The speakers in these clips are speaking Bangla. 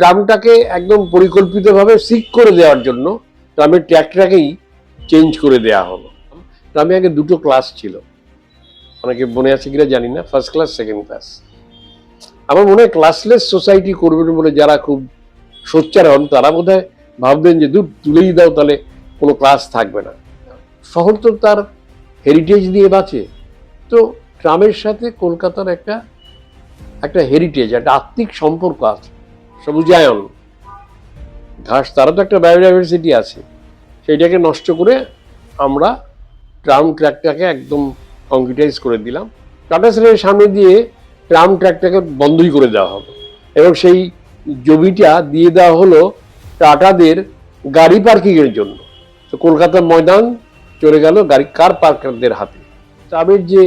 ট্রামটাকে একদম পরিকল্পিতভাবে সিক করে দেওয়ার জন্য ট্রামের ট্র্যাকটাকেই চেঞ্জ করে দেওয়া হলো। ট্রামে আগে দুটো ক্লাস ছিল। অনেকে মনে আছে কিনা জানি না, ফার্স্ট ক্লাস, সেকেন্ড ক্লাস। আমার মনে হয় ক্লাসলেস সোসাইটি করবেন বলে যারা খুব সোচ্চার হন, তারা বোধ হয় ভাববেন যে দূর তুলেই দাও, তাহলে কোনো ক্লাস থাকবে না। শহর তো তার হেরিটেজ দিয়ে বাঁচে। তো ট্রামের সাথে কলকাতার একটা একটা হেরিটেজ একটা আত্মিক সম্পর্ক আছে। সবুজায়ন ঘাস, তারও তো একটা বায়োডাইভার্সিটি আছে। সেইটাকে নষ্ট করে আমরা ট্রাম ট্র্যাকটাকে একদম কংক্রিটাইজ করে দিলাম। টাটা স্টিলের সামনে দিয়ে ট্রাম ট্র্যাকটাকে বন্ধই করে দেওয়া হবে। এবং সেই জমিটা দিয়ে দেওয়া হলো টাটাদের গাড়ি পার্কিংয়ের জন্য। তো কলকাতার ময়দান চলে গেল গাড়ি কার পার্কারদের হাতে। ট্রামের যে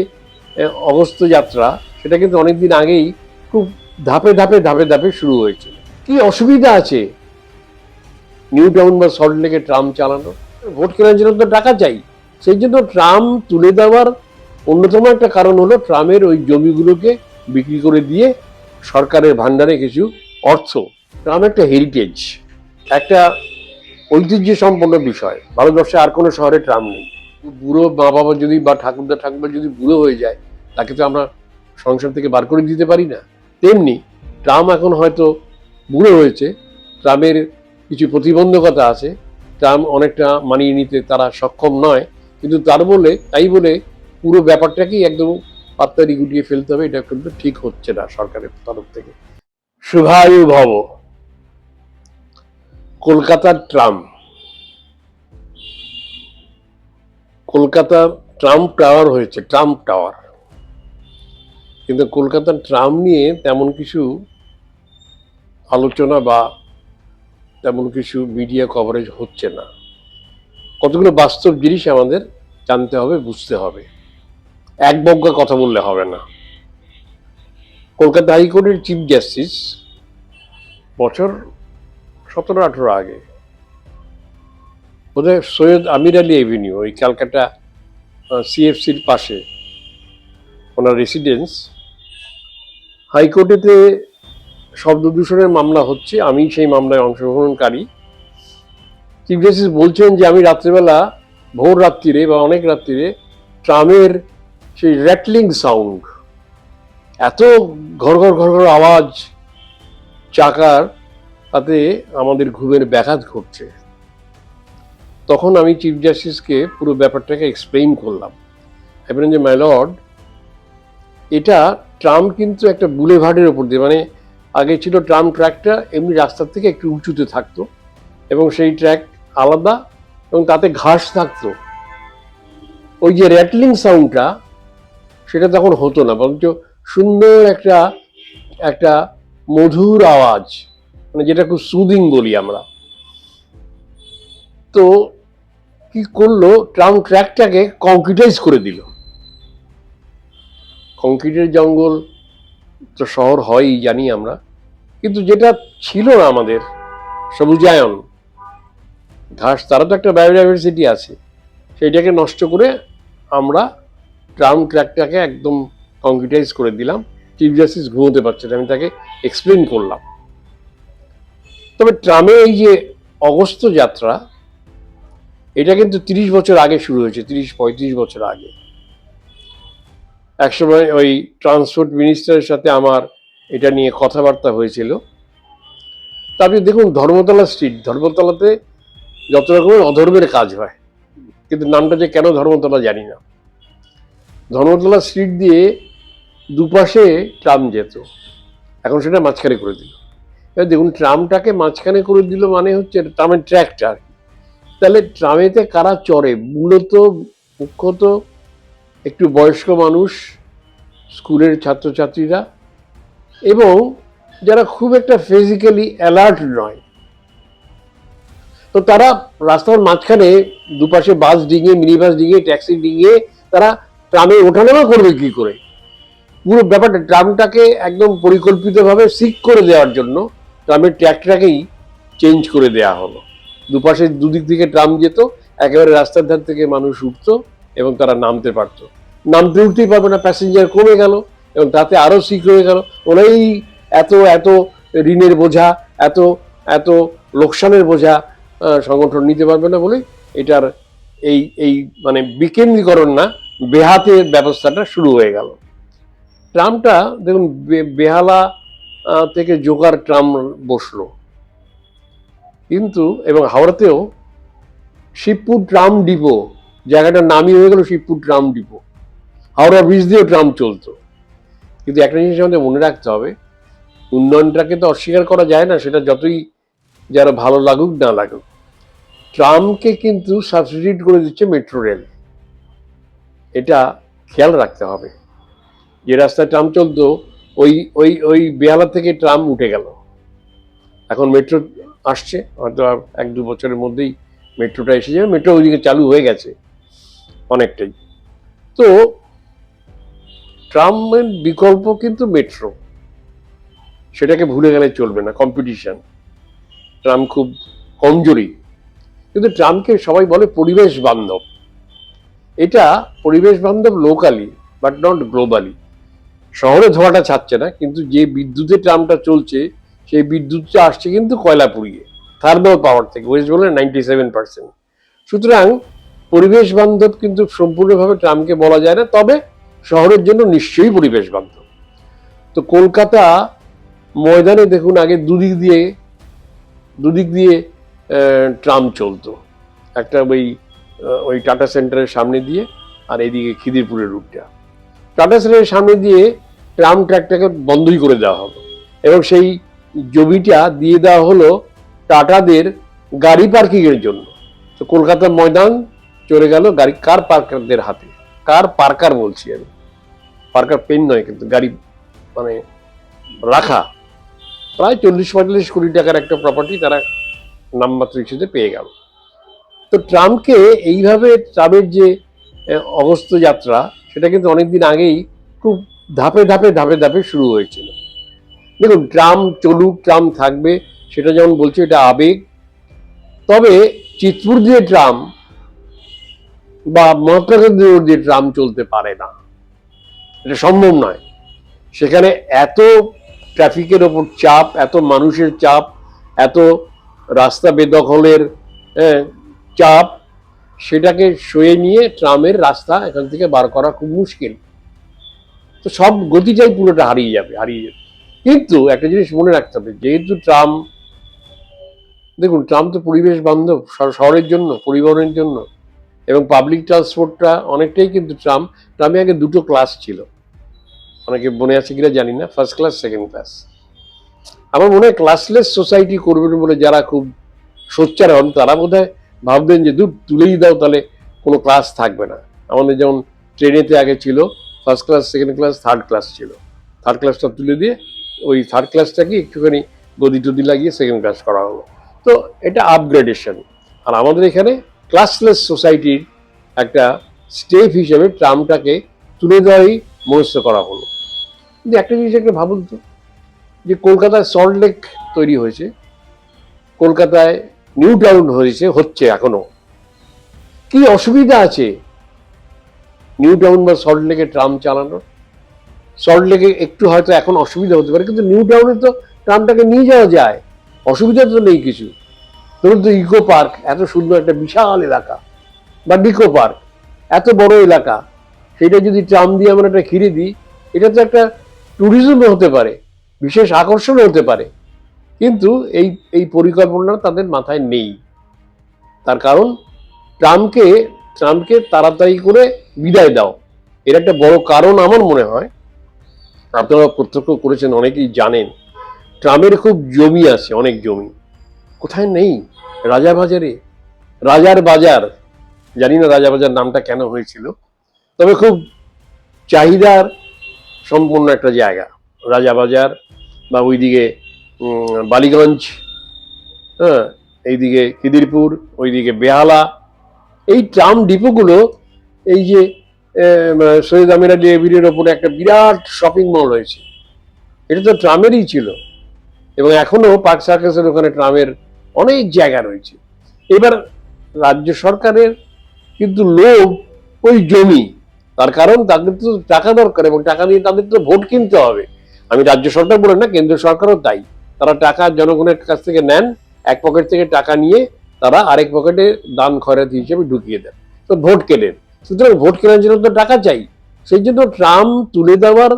অগস্ত যাত্রা, সেটা কিন্তু অনেকদিন আগেই খুব ধাপে ধাপে ধাপে ধাপে শুরু হয়েছে। কি অসুবিধা আছে? নিউ টাউন বা সল্ট লেকে ট্রাম চালানো? ভোট কেনার জন্য তো টাকা চাই। সেই জন্য ট্রাম তুলে দেওয়ার অন্যতম একটা কারণ হলো ট্রামের ওই জমিগুলোকে বিক্রি করে দিয়ে সরকারের ভান্ডারে কিছু অর্থ। ট্রাম একটা হেরিটেজ একটা ঐতিহ্য সম্পন্ন বিষয়। ভারতবর্ষে আর কোনো শহরে ট্রাম নেই। বুড়ো মা বাবা যদি বা ঠাকুরদা ঠাকুরদা যদি বুড়ো হয়ে যায়, তাকে তো আমরা সংসার থেকে বার করে দিতে পারি না। তেমনি ট্রাম এখন হয়তো বুড়ো হয়েছে, ট্রামের কিছু প্রতিবন্ধকতা আছে, ট্রাম অনেকটা মানিয়ে নিতে তারা সক্ষম নয়, কিন্তু তার বলে, তাই বলে পুরো ব্যাপারটাকেই একদম পাত্তারি গুটিয়ে ফেলতে হবে, এটা কিন্তু ঠিক হচ্ছে না সরকারের তরফ থেকে। শুভায়ু ভব, কলকাতার ট্রাম। কলকাতার ট্রাম্প টাওয়ার হয়েছে ট্রাম্প টাওয়ার। কিন্তু কলকাতার ট্রাম নিয়ে তেমন কিছু আলোচনা বা তেমন কিছু মিডিয়া কভারেজ হচ্ছে না। কতগুলো বাস্তব জিনিস আমাদের জানতে হবে, বুঝতে হবে। এক বজ্ঞা কথা বললে হবে না। কলকাতা হাইকোর্টের চিফ জাস্টিস বছর সতেরো আঠেরো আগে বোধহয় সৈয়দ আমির আলী এভিনিউ ওই ক্যালকাটা সিএফসির পাশে ওনার রেসিডেন্স হাইকোর্টেতে শব্দ দূষণের মামলা হচ্ছে, আমি সেই মামলায় অংশগ্রহণকারী। চিফ জাস্টিস বলছেন যে, আমি রাত্রিবেলা, ভোর রাত্রিরে বা অনেক রাত্রিরে ট্রামের সেই র্যাটলিং সাউন্ড এত ঘর ঘর ঘর ঘর আওয়াজ, চাকার, তাতে আমাদের ঘুমের ব্যাঘাত ঘটছে। তখন আমি চিফ জাস্টিসকে পুরো ব্যাপারটাকে এক্সপ্লেইন করলাম। এবার যে মাই লর্ড এটা ট্রাম কিন্তু একটা বুলেভার্ডের ওপর দিয়ে মানে আগে ছিল ট্রাম ট্র্যাকটা, এমনি রাস্তার থেকে একটু উঁচুতে থাকতো। এবং সেই ট্র্যাক আলাদা এবং তাতে ঘাস থাকতো। ওই যে র্যাটলিং সাউন্ডটা সেটা তখন হতো না, বরঞ্চ সুন্দর একটা একটা মধুর আওয়াজ মানে যেটা খুব সুদিং বলি আমরা। তো কি করল, ট্রাম ট্র্যাকটাকে কংক্রিটাইজ করে দিল। কংক্রিটের জঙ্গল তো শহর হয়ই জানি আমরা, কিন্তু যেটা ছিল না আমাদের, সবুজায়ন। ঘাস তারও তো একটা বায়োডাইভার্সিটি আছে, সেইটাকে নষ্ট করে আমরা ট্রাম ট্র্যাকটাকে একদম কংক্রিটাইজ করে দিলাম চিফ জাস্টিস ঘুমোতে পারছে না, আমি তাকে এক্সপ্লেন করলাম। তবে ট্রামে এই যে অগস্ত যাত্রা, এটা কিন্তু তিরিশ বছর আগে শুরু হয়েছে, তিরিশ, পঁয়ত্রিশ বছর আগে। একসময় ওই ট্রান্সপোর্ট মিনিস্টারের সাথে আমার এটা নিয়ে কথাবার্তা হয়েছিল। তা আপনি দেখুন, ধর্মতলা স্ট্রিট ধর্মতলাতে যত রকমের অধর্মের কাজ হয়, কিন্তু নামটা যে কেন ধর্মতলা জানি না। ধর্মতলা স্ট্রিট দিয়ে দুপাশে ট্রাম যেত, এখন সেটা মাঝখানে করে দিল। এবার দেখুন, ট্রামটাকে মাঝখানে করে দিল মানে হচ্ছে ট্রামের ট্র্যাকটা আর। তাহলে ট্রামেতে কারা চড়ে? মূলত, মুখ্যত একটু বয়স্ক মানুষ, স্কুলের ছাত্রছাত্রীরা, এবং যারা খুব একটা ফিজিক্যালি অ্যালার্ট নয়। তো তারা রাস্তার মাঝখানে দুপাশে বাস ডিঙিয়ে মিনি বাস ডিঙিয়ে ট্যাক্সি ডিঙিয়ে তারা ট্রামে ওঠানামা করবে কি করে? পুরো ব্যাপারটা ট্রামটাকে একদম পরিকল্পিতভাবে সিক করে দেওয়ার জন্য ট্রামের ট্র্যাকটাকেই চেঞ্জ করে দেওয়া হলো। দুপাশে দুদিক থেকে ট্রাম যেত, একেবারে রাস্তার ধার থেকে মানুষ উঠতো। এবং তারা নামতে পারতো। নামতে উঠতেই পারবে না প্যাসেঞ্জার কমে গেল এবং তাতে আরও সিক হয়ে গেল। ওরাই এত এত ঋণের বোঝা, এত এত লোকসানের বোঝা সংগঠন নিতে পারবে না বলে এটার এই এই মানে বিকেন্দ্রীকরণ না বেহাতের ব্যবস্থাটা শুরু হয়ে গেল। ট্রামটা দেখুন বেহালা থেকে জোকার ট্রাম বসল। কিন্তু, এবং হাওড়াতেও শিবপুর ট্রাম ডিপো জায়গাটার নামই হয়ে গেল Shibpur tram depot. Howrah bridge দিয়েও ট্রাম চলতো। কিন্তু একটা জিনিস আমাদের মনে রাখতে হবে, উন্নয়নটাকে তো অস্বীকার করা যায় না, সেটা যতই যারা ভালো লাগুক, না লাগুক। ট্রামকে কিন্তু সাবস্টিটিউট করে দিচ্ছে মেট্রো রেল এটা খেয়াল রাখতে হবে। যে রাস্তায় ট্রাম চলতো, ওই ওই ওই বেহালা থেকে ট্রাম উঠে গেল। এখন মেট্রো আসছে, হয়তো এক দু বছরের মধ্যেই মেট্রোটা এসে যাবে মেট্রো ওইদিকে চালু হয়ে গেছে। অনেকটাই। তো ট্রামের বিকল্প কিন্তু মেট্রো। সেটাকে ভুলে গেলে চলবে না কম্পিটিশন ট্রাম খুব কমজোরি কিন্তু ট্রামকে সবাই বলে পরিবেশ বান্ধব। এটা পরিবেশ বান্ধব লোকালি বাট নট গ্লোবালি শহরে ধোয়াটা ছাড়ছে না, কিন্তু যে বিদ্যুতের ট্রামটা চলছে, সেই বিদ্যুৎটা আসছে কিন্তু কয়লা পুড়িয়ে থার্মাল পাওয়ার থেকে ওয়েস্ট বেঙ্গলের নাইনটি সেভেন পার্সেন্ট সুতরাং পরিবেশ বান্ধব কিন্তু সম্পূর্ণভাবে ট্রামকে বলা যায় না, তবে শহরের জন্য নিশ্চয়ই পরিবেশ বান্ধব। তো কলকাতা ময়দানে দেখুন আগে দুদিক দিয়ে দুদিক দিয়ে ট্রাম চলতো। একটা ওই ওই টাটা সেন্টারের সামনে দিয়ে আর এদিকে খিদিরপুরের রুটটা। টাটা সেন্টারের সামনে দিয়ে ট্রাম ট্র্যাকটাকে বন্ধই করে দেওয়া হলো। এবং সেই জমিটা দিয়ে দেওয়া হলো টাটাদের গাড়ি পার্কিংয়ের জন্য। তো কলকাতার ময়দান চলে গেল গাড়ি কার পার্কারদের হাতে। কার পার্কার বলছি আমি। পার্কার পেন নয় কিন্তু গাড়ি মানে রাখা। প্রায় চল্লিশ পঁয়তাল্লিশ কোটি টাকার একটা প্রপার্টি তারা নামমাত্র হিসেবে পেয়ে গেল। তো ট্রাম্পকে এইভাবে ট্রাম্পের যে অগস্ত যাত্রা, সেটা কিন্তু অনেকদিন আগেই খুব ধাপে ধাপে ধাপে ধাপে শুরু হয়েছিল। দেখুন, ট্রাম চলুক, ট্রাম থাকবে, সেটা যেমন বলছে, এটা আবেগ। তবে চিতপুর দিয়ে ট্রাম বা মহাত্মা গান্ধীর দিয়ে ট্রাম চলতে পারে না এটা সম্ভব নয়। সেখানে এত ট্রাফিকের ওপর চাপ এত মানুষের চাপ এত রাস্তা বেদখলের হ্যাঁ, চাপ সেটাকে সয়ে নিয়ে ট্রামের রাস্তা এখান থেকে বার করা খুব মুশকিল। তো সব গতিটাই পুরোটা হারিয়ে যাবে হারিয়ে যাবে। কিন্তু একটা জিনিস মনে রাখতে হবে যেহেতু ট্রাম দেখুন ট্রাম তো পরিবেশ বান্ধব শহরের জন্য পরিবহনের জন্য এবং পাবলিক ট্রান্সপোর্টটা অনেকটাই কিন্তু ট্রাম ট্রামে আগে দুটো ক্লাস ছিল। অনেকে মনে আছে কিনা জানি না ফার্স্ট ক্লাস সেকেন্ড ক্লাস আমার মনে হয় ক্লাসলেস সোসাইটি করবেন বলে যারা খুব সোচ্চার হন, তারা বোধ হয় ভাববেন যে দূর তুলেই দাও, তাহলে কোনো ক্লাস থাকবে না। আমাদের যেমন ট্রেনেতে আগে ছিল first class second class third class ছিল। থার্ড ক্লাসটা তুলে দিয়ে ওই থার্ড ক্লাসটাকে একটুখানি গদি টদি লাগিয়ে সেকেন্ড ক্লাস করা হলো। তো এটা আপগ্রেডেশন আর আমাদের এখানে ক্লাসলেস সোসাইটির একটা স্টেপ হিসেবে ট্রামটাকে তুলে দেওয়াই মনস্থ করা হলো। কিন্তু একটা জিনিস একটা ভাবুন তো, যে কলকাতায় সল্ট লেক তৈরি হয়েছে, কলকাতায় নিউ টাউন হয়েছে, হচ্ছে এখনও। কি অসুবিধা আছে নিউ টাউন বা সল্ট লেকে ট্রাম চালানোর? সল্ট লেকে একটু হয়তো এখন অসুবিধা হতে পারে, কিন্তু নিউ টাউনে তো ট্রামটাকে নিয়ে যাওয়া যায়। অসুবিধা তো নেই কিছু। ধরুন তো ইকো পার্ক এত সুন্দর একটা বিশাল এলাকা, বা ডিকো পার্ক এত বড় এলাকা, সেটা যদি ট্রাম দিয়ে আমরা একটা ঘিরে দিই, এটা তো একটা ট্যুরিজম হতে পারে, বিশেষ আকর্ষণ হতে পারে। কিন্তু এই এই পরিকল্পনা তাদের মাথায় নেই। তার কারণ ট্রাম্পকে ট্রাম্পকে তাড়াতাড়ি করে বিদায় দাও। এর একটা বড় কারণ আমার মনে হয়, আপনারা প্রত্যক্ষ করেছেন, অনেকেই জানেন, ট্রামের খুব জমি আছে, অনেক জমি। কোথায় নেই? রাজাবাজারে রাজার বাজার, জানি না রাজাবাজার নামটা কেন হয়েছিল, তবে খুব চাহিদার সম্পূর্ণ একটা জায়গা। রাজাবাজার বা ওইদিকে বালিগঞ্জ হ্যাঁ এইদিকে খিদিরপুর, ওইদিকে বেহালা, এই ট্রাম ডিপোগুলো, এই যে সৈয়দ আমির আলী ওপরে একটা বিরাট শপিং মল হয়েছে এটা তো ট্রামেরই ছিল। এবং এখনও পার্ক সার্কাসের ওখানে ট্রামের অনেক জায়গা রয়েছে। এবার রাজ্য সরকারের কিন্তু লোভ ওই জমি। তার কারণ তাদের তো টাকা দরকার এবং টাকা দিয়ে তাদের তো ভোট কিনতে হবে। আমি রাজ্য সরকার বলে না কেন্দ্র সরকারও তাই। তারা টাকা জনগণের কাছ থেকে নেন, এক পকেট থেকে টাকা নিয়ে তারা আরেক পকেটে দান খয়রাত হিসেবে ঢুকিয়ে দেন। তো ভোট কেনেন? সুতরাং ভোট কেনার জন্য তো টাকা চাই। সেই জন্য ট্রাম তুলে দেওয়ার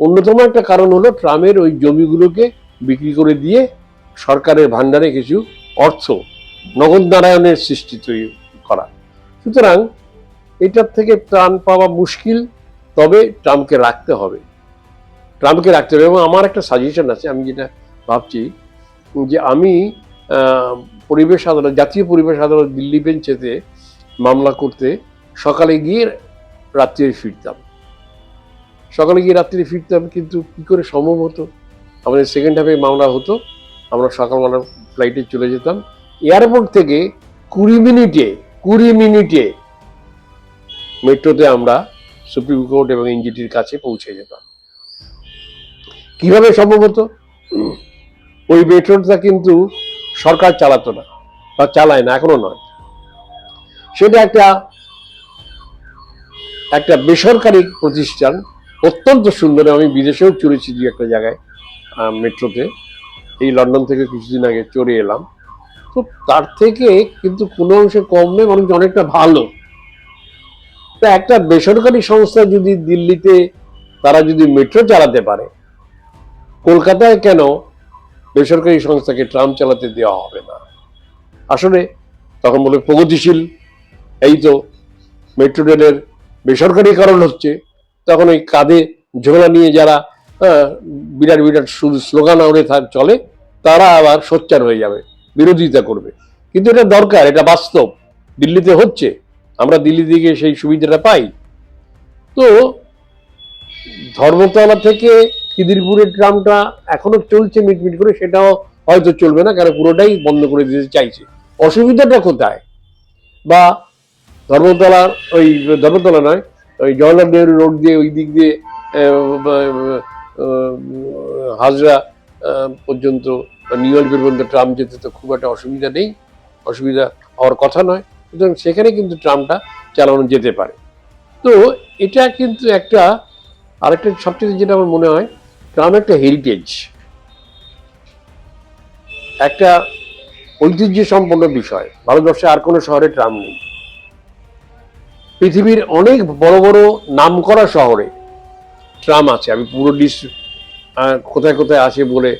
অন্যতম একটা কারণ হলো ট্রামের ওই জমিগুলোকে বিক্রি করে দিয়ে সরকারের ভান্ডারে কিছু অর্থ নগদ নারায়ণের সৃষ্টি তৈরি করা। সুতরাং এটার থেকে ত্রাণ পাওয়া মুশকিল, তবে ট্রাম্পকে রাখতে হবে। ট্রাম্পকে রাখতে হবে এবং আমার একটা সাজেশন আছে, আমি যেটা ভাবছি যে আমি পরিবেশ আদালত, জাতীয় পরিবেশ আদালত দিল্লি বেঞ্চেতে মামলা করতে সকালে গিয়ে রাত্রে ফিরতাম। সকালে গিয়ে রাত্রে ফিরতাম কিন্তু কি করে সম্ভব হতো? আমাদের সেকেন্ড হাফে মামলা হতো। আমরা সকালবেলা ফ্লাইটে চলে যেতাম। এয়ারপোর্ট থেকে কুড়ি মিনিটে কুড়ি মিনিটে মেট্রোতে আমরা সুপ্রিম কোর্ট এবং এনজিটির কাছে পৌঁছে যেতাম। কীভাবে সম্ভব হতো? ওই মেট্রোটা কিন্তু সরকার চালাতো না বা চালায় না, এখনও নয়। সেটা একটা একটা বেসরকারি প্রতিষ্ঠান, অত্যন্ত সুন্দর। আমি বিদেশেও চড়েছি দু একটা জায়গায় মেট্রোতে। এই লন্ডন থেকে কিছুদিন আগে চড়ে এলাম। তো তার থেকে কিন্তু কোনো অংশে কম নেই বরঞ্চ অনেকটা ভালো। তা একটা বেসরকারি সংস্থা যদি দিল্লিতে, তারা যদি মেট্রো চালাতে পারে, কলকাতায় কেন বেসরকারি সংস্থাকে ট্রাম চালাতে দেওয়া হবে না? আসলে তখন বলে প্রগতিশীল, এই তো মেট্রো রেলের বেসরকারীকরণ হচ্ছে। তখন ওই কাঁধে ঝোলা নিয়ে যারা বিরাট বিরাট শুধু স্লোগান থাক চলে তারা আবার সোচ্চার হয়ে যাবে, বিরোধিতা করবে। কিন্তু এটা দরকার, এটা বাস্তব। দিল্লিতে হচ্ছে, আমরা দিল্লি থেকে সেই সুবিধাটা পাই। তো ধর্মতলা থেকে খিদিরপুরের ট্রামটা এখনও চলছে মিটমিট করে, সেটাও হয়তো চলবে না, কারণ পুরোটাই বন্ধ করে দিতে চাইছে। অসুবিধাটা কোথায়? বা ধর্মতলা ওই, ধর্মতলা নয়, ওই জওয়াহরলাল নেহরু রোড দিয়ে ওই দিক দিয়ে হাজরা পর্যন্ত নিউ ইয়র্ক পর্যন্ত ট্রাম যেতে তো খুব একটা অসুবিধা নেই। অসুবিধা হওয়ার কথা নয়। সুতরাং সেখানে কিন্তু ট্রামটা চালানো যেতে পারে। তো এটা কিন্তু একটা, আরেকটা সবচেয়ে যেটা আমার মনে হয়, ট্রাম একটা হেরিটেজ একটা ঐতিহ্য সম্পন্ন বিষয়। ভারতবর্ষে আর কোনো শহরে ট্রাম নেই। পৃথিবীর অনেক বড় বড় নামকরা শহরে ট্রাম আছে। আমি পুরো লিস্ট কোথায় কোথায় আসে বলে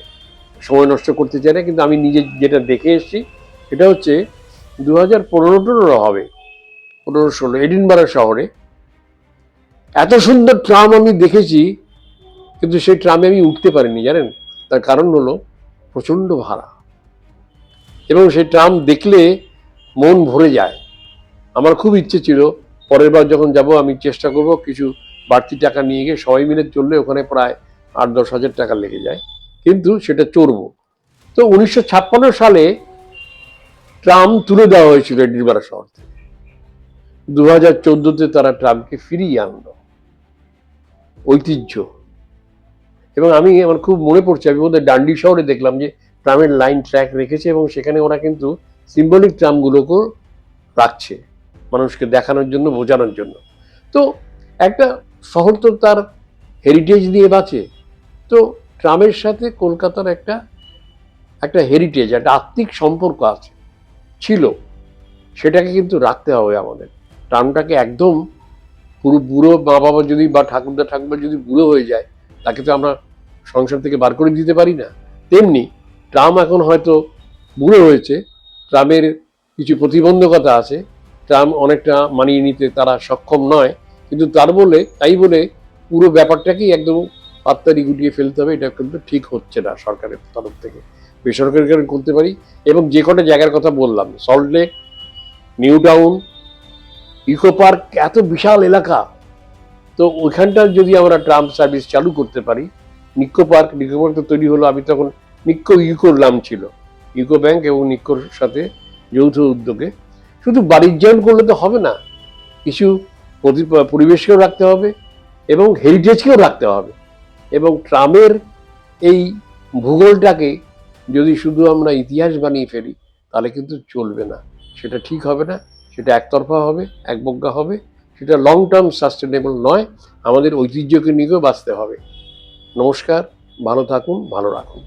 সময় নষ্ট করতে চাই না, কিন্তু আমি নিজে যেটা দেখে এসেছি এটা হচ্ছে দু হাজার পনেরো টনেরো হবে, পনেরো ষোলো, এডিনবারা শহরে। এত সুন্দর ট্রাম আমি দেখেছি, কিন্তু সেই ট্রামে আমি উঠতে পারিনি, জানেন? তার কারণ হলো প্রচণ্ড ভাড়া। এবং সেই ট্রাম দেখলে মন ভরে যায়। আমার খুব ইচ্ছে ছিল, পরের বার যখন যাব আমি চেষ্টা করব কিছু বাড়তি টাকা নিয়ে গিয়ে সবাই মিলে চললে ওখানে প্রায় আট দশ হাজার টাকা লেগে যায়। কিন্তু সেটা চড়বো। তো উনিশশো ছাপ্পান্ন সালে ট্রাম তুলে দেওয়া হয়েছিল এডিনবারা শহর থেকে। দু হাজার চোদ্দোতে তারা ট্রামকে ফিরিয়ে আনলো। ঐতিহ্য। এবং আমি আমার খুব মনে পড়ছে, আমি বোধহয় ডান্ডি শহরে দেখলাম যে ট্রামের লাইন ট্র্যাক রেখেছে এবং সেখানে ওরা কিন্তু সিম্বলিক ট্রামগুলোকেও রাখছে মানুষকে দেখানোর জন্য, বোঝানোর জন্য। তো একটা শহর তো তার হেরিটেজ দিয়ে বাঁচে। তো ট্রামের সাথে কলকাতার একটা একটা হেরিটেজ একটা আত্মিক সম্পর্ক আছে, ছিল। সেটাকে কিন্তু রাখতে হবে আমাদের। ট্রামটাকে একদম পুরো বুড়ো মা বাবা যদি বা ঠাকুরদা ঠাকুরদা যদি বুড়ো হয়ে যায়, তাকে তো আমরা সংসার থেকে বার করে দিতে পারি না। তেমনি ট্রাম এখন হয়তো বুড়ো হয়েছে, ট্রামের কিছু প্রতিবন্ধকতা আছে। ট্রাম অনেকটা মানিয়ে নিতে তারা সক্ষম নয়, কিন্তু তার বলে, তাই বলে পুরো ব্যাপারটাকেই একদম পাত্তারি গুটিয়ে ফেলতে হবে, এটা কিন্তু ঠিক হচ্ছে না সরকারের তরফ থেকে। বেসরকারিকরণ করতে পারি এবং যে কটা জায়গার কথা বললাম Salt Lake new town eco park এত বিশাল এলাকা। তো ওইখানটার যদি আমরা ট্রাম সার্ভিস চালু করতে পারি নিকো পার্ক নিকো পার্ক তো তৈরি হলো, আমি তখন নিকো ইউকোর নাম ছিল। ইউকো ব্যাংক এবং নিকোর সাথে যৌথ উদ্যোগে। শুধু বাণিজ্যায়ন করলে তো হবে না, কিছু পরিবেশকেও রাখতে হবে এবং হেরিটেজকেও রাখতে হবে। এবং ট্রামের এই ভূগোলটাকে যদি শুধু আমরা ইতিহাস বানিয়ে ফেলি, তাহলে কিন্তু চলবে না। সেটা ঠিক হবে না, সেটা একতরফা হবে, একবজ্ঞা হবে, সেটা লং টার্ম সাস্টেনেবল নয়, আমাদের ঐতিহ্যকে নিয়েও বাঁচতে হবে। নমস্কার, ভালো থাকুন, ভালো রাখুন।